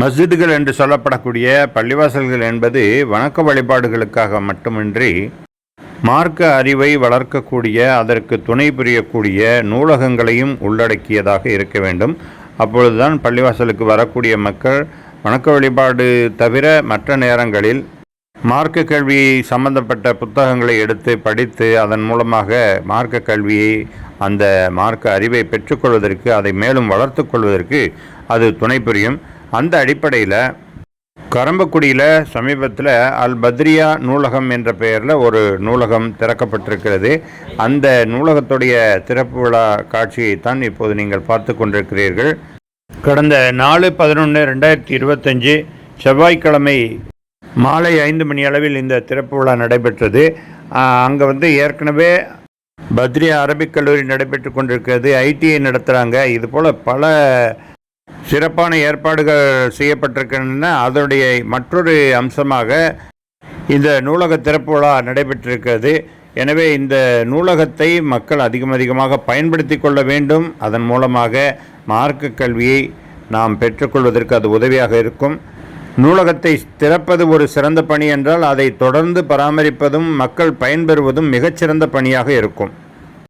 மஸ்ஜிதுகள் என்று சொல்லப்படக்கூடிய பள்ளிவாசல்கள் என்பது வணக்க வழிபாடுகளுக்காக மட்டுமின்றி மார்க்க அறிவை வளர்க்கக்கூடிய அதற்கு துணை புரியக்கூடிய நூலகங்களையும் உள்ளடக்கியதாக இருக்க வேண்டும். அப்பொழுதுதான் பள்ளிவாசலுக்கு வரக்கூடிய மக்கள் வணக்க வழிபாடு தவிர மற்ற நேரங்களில் மார்க்க கல்வி சம்பந்தப்பட்ட புத்தகங்களை எடுத்து படித்து அதன் மூலமாக மார்க்க கல்வியை அந்த மார்க்க அறிவை பெற்றுக்கொள்வதற்கு அதை மேலும் வளர்த்து கொள்வதற்கு அது துணை புரியும். அந்த அடிப்படையில் கரம்பக்குடியில் சமீபத்தில் அல் பத்ரியா நூலகம் என்ற பெயரில் ஒரு நூலகம் திறக்கப்பட்டிருக்கிறது. அந்த நூலகத்துடைய திறப்பு விழா காட்சியைத்தான் இப்போது நீங்கள் பார்த்து கொண்டிருக்கிறீர்கள். கடந்த நாலு பதினொன்று ரெண்டாயிரத்தி இருபத்தஞ்சு செவ்வாய்க்கிழமை மாலை ஐந்து மணி அளவில் இந்த திறப்பு விழா நடைபெற்றது. அங்கே வந்து ஏற்கனவே பத்ரியா அரபிக் கல்லூரி நடைபெற்று கொண்டிருக்கிறது. ஐடிஐ நடத்துகிறாங்க இது போல் பல சிறப்பான ஏற்பாடுகள் செய்யப்பட்டிருக்கின்றன. அதனுடைய மற்றொரு அம்சமாக இந்த நூலக திறப்பு விழா நடைபெற்றிருக்கிறது. எனவே இந்த நூலகத்தை மக்கள் அதிகம் அதிகமாக பயன்படுத்தி கொள்ள வேண்டும். அதன் மூலமாக மார்க்க கல்வியை நாம் பெற்றுக்கொள்வதற்கு அது உதவியாக இருக்கும். நூலகத்தை திறப்பது ஒரு சிறந்த பணி என்றால் அதை தொடர்ந்து பராமரிப்பதும் மக்கள் பயன்பெறுவதும் மிகச்சிறந்த பணியாக இருக்கும்.